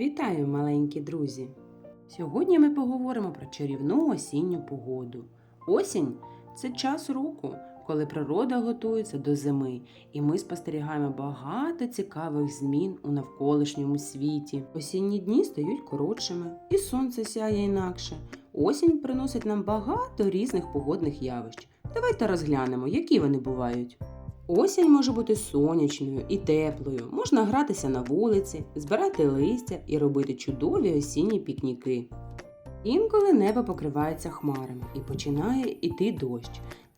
Вітаю, маленькі друзі! Сьогодні ми поговоримо про чарівну осінню погоду. Осінь це час року, коли природа готується до зими, і ми спостерігаємо багато цікавих змін у навколишньому світі. Осінні дні стають коротшими, і сонце сяє інакше. Осінь приносить нам багато різних погодних явищ. Давайте розглянемо, які вони бувають. Осінь може бути сонячною і теплою, можна гратися на вулиці, збирати листя і робити чудові осінні пікніки. Інколи небо покривається хмарами і починає йти дощ.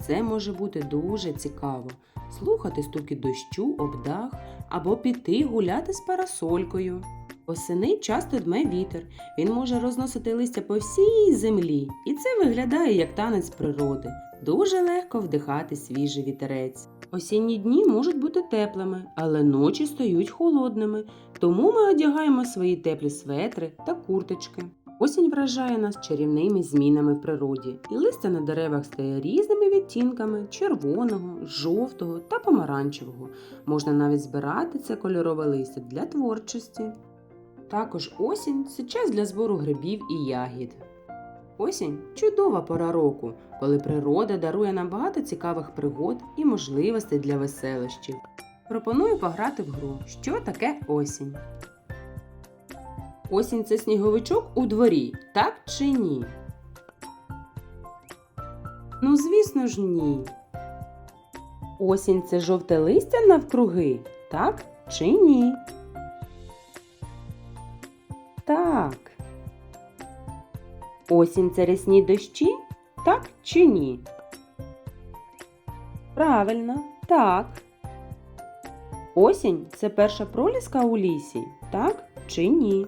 Це може бути дуже цікаво слухати стуки дощу об дах або піти гуляти з парасолькою. Осени часто дме вітер, він може розносити листя по всій землі, і це виглядає як танець природи. Дуже легко вдихати свіжий вітерець. Осінні дні можуть бути теплими, але ночі стають холодними, тому ми одягаємо свої теплі светри та курточки. Осінь вражає нас чарівними змінами в природі, і листя на деревах стає різними відтінками червоного, жовтого та помаранчевого. Можна навіть збирати це кольорове листя для творчості. Також осінь це час для збору грибів і ягід. Осінь чудова пора року, коли природа дарує нам багато цікавих пригод і можливостей для веселощів. Пропоную пограти в гру, що таке осінь. Осінь це сніговичок у дворі, так чи ні? Ну, звісно ж, ні. Осінь це жовте листя навкруги, так чи ні? Так. Осінь це рясні дощі, так чи ні? Правильно, так. Осінь це перша проліска у лісі, так чи ні?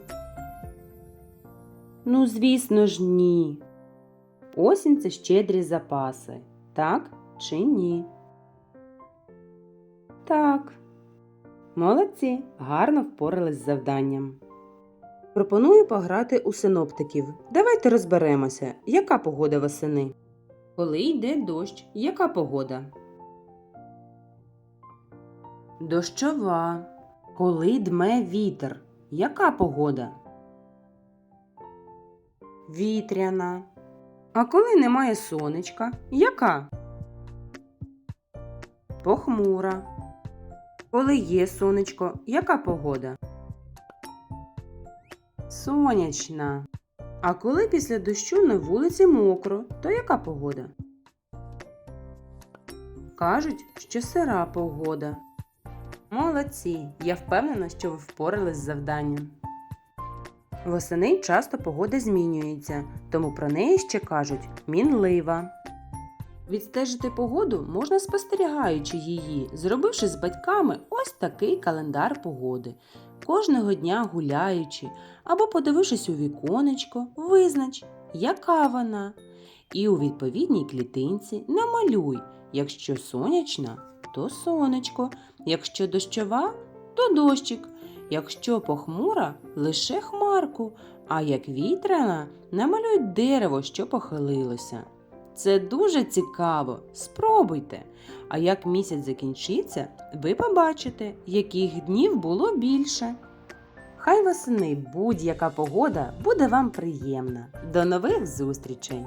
Ну, звісно ж, ні. Осінь це щедрі запаси, так чи ні? Так. Молодці, гарно впорались з завданням. Пропоную пограти у синоптиків. Давайте розберемося, яка погода восени. Коли йде дощ, яка погода? Дощова. Коли дме вітер, яка погода? Вітряна. А коли немає сонечка, яка? Похмура. Коли є сонечко, яка погода? Сонячна. А коли після дощу на вулиці мокро, то яка погода? Кажуть, що сира погода. Молодці! Я впевнена, що ви впорались з завданням. Восени часто погода змінюється, тому про неї ще кажуть мінлива. Відстежити погоду можна спостерігаючи її, зробивши з батьками ось такий календар погоди. Кожного дня гуляючи або подивившись у віконечко, визнач, яка вона. І у відповідній клітинці намалюй, якщо сонячна, то сонечко, якщо дощова, то дощик, якщо похмура, лише хмарку, а як вітряна, намалюй дерево, що похилилося. Це дуже цікаво. Спробуйте. А як місяць закінчиться, ви побачите, яких днів було більше. Хай восени будь-яка погода буде вам приємна. До нових зустрічей!